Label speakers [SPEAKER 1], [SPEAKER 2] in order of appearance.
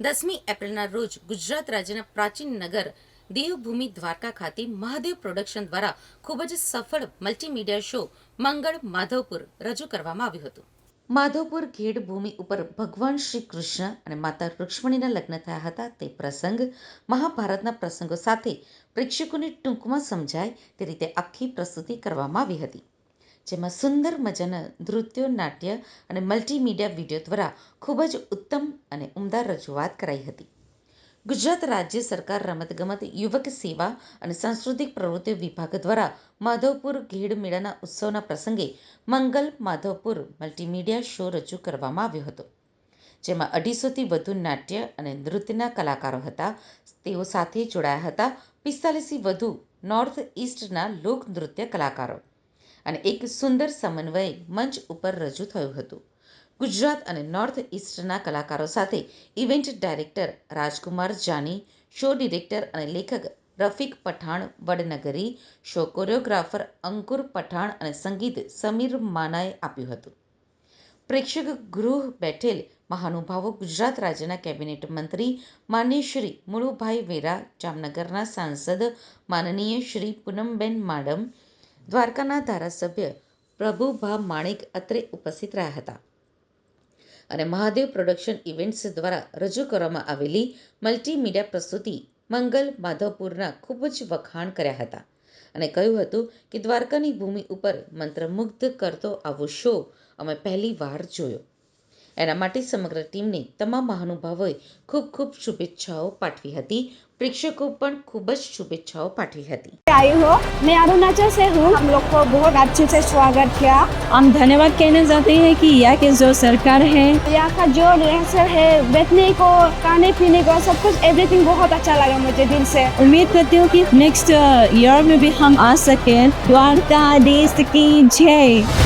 [SPEAKER 1] દસમી એપ્રિલના રોજ ગુજરાત રાજ્યના પ્રાચીન નગર દેવભૂમિ દ્વારકા ખાતે મહાદેવ પ્રોડક્શન દ્વારા ખૂબ જ સફળ મલ્ટીમીડિયા શો મંગળ માધવપુર રજૂ કરવામાં આવ્યું હતું. માધવપુર ઘેડ ભૂમિ ઉપર ભગવાન શ્રી કૃષ્ણ અને માતા રૂક્ષ્મણીના લગ્ન થયા હતા. તે પ્રસંગ મહાભારતના પ્રસંગો સાથે પ્રેક્ષકોને ટૂંકમાં સમજાય તે રીતે આખી પ્રસ્તુતિ કરવામાં આવી હતી. જેમાં સુંદર મજાના નૃત્યો, નાટ્ય અને મલ્ટીમીડિયા વીડિયો દ્વારા ખૂબ જ ઉત્તમ અને ઉમદા રજૂઆત કરાઈ હતી. ગુજરાત રાજ્ય સરકાર રમતગમત યુવક સેવા અને સાંસ્કૃતિક પ્રવૃત્તિઓ વિભાગ દ્વારા માધવપુર ઘેડ મેળાના ઉત્સવના પ્રસંગે મંગલ માધવપુર મલ્ટીમીડિયા શો રજૂ કરવામાં આવ્યો હતો, જેમાં અઢીસોથી વધુ નાટ્ય અને નૃત્યના કલાકારો હતા. તેઓ સાથે જોડાયા હતા પિસ્તાલીસથી વધુ નોર્થ ઇસ્ટના લોક નૃત્ય કલાકારો. અને એક સુંદર સમન્વય મંચ ઉપર રજૂ થયું હતું. ગુજરાત અને નોર્થ ઇસ્ટના કલાકારો સાથે event director Rajkumar Jani show director અને લેખક રફીક પઠાણ, વડનગરી શો કોરિયોગ્રાફર અંકુર પઠાણ અને સંગીત સમીર માનાએ આપ્યું હતું. પ્રેક્ષક ગૃહ બેઠેલ મહાનુભાવો ગુજરાત રાજ્યના કેબિનેટ મંત્રી માનનીય શ્રી મુળુભાઈ વેરા, જામનગરના સાંસદ માનનીય શ્રી પૂનમબેન માડમ દ્વારકાના ધારાસભ્ય પ્રભુભા માણેક અત્રે ઉપસ્થિત રહ્યા હતા. અને મહાદેવ પ્રોડક્શન ઇવેન્ટ્સ દ્વારા રજૂ કરવામાં આવેલી મલ્ટીમીડિયા પ્રસ્તુતિ મંગલ માધવપુરના ખૂબ જ વખાણ કર્યા હતા અને કહ્યું હતું કે દ્વારકાની ભૂમિ ઉપર મંત્રમુગ્ધ કરતો આવો શો અમે પહેલી વાર જોયો. એના માટે સમગ્ર ટીમને તમામ મહાનુભાવોએ ખૂબ ખૂબ શુભેચ્છાઓ પાઠવી હતી પ્રેક્ષકો પણ ખૂબ જ શુભેચ્છાઓ પાઠવી હતી
[SPEAKER 2] आई हो मैं अरुणाचल से हूँ हम लोग को बहुत अच्छे से स्वागत किया
[SPEAKER 3] हम धन्यवाद कहना चाहते हैं कि यहाँ की जो सरकार है
[SPEAKER 2] यहाँ का जो रिहर्सल है बैठने को खाने पीने को सब कुछ एवरीथिंग बहुत अच्छा लगा मुझे दिल से
[SPEAKER 3] उम्मीद करती हूँ कि नेक्स्ट ईयर में भी हम आ सकें द्वारका देश की जय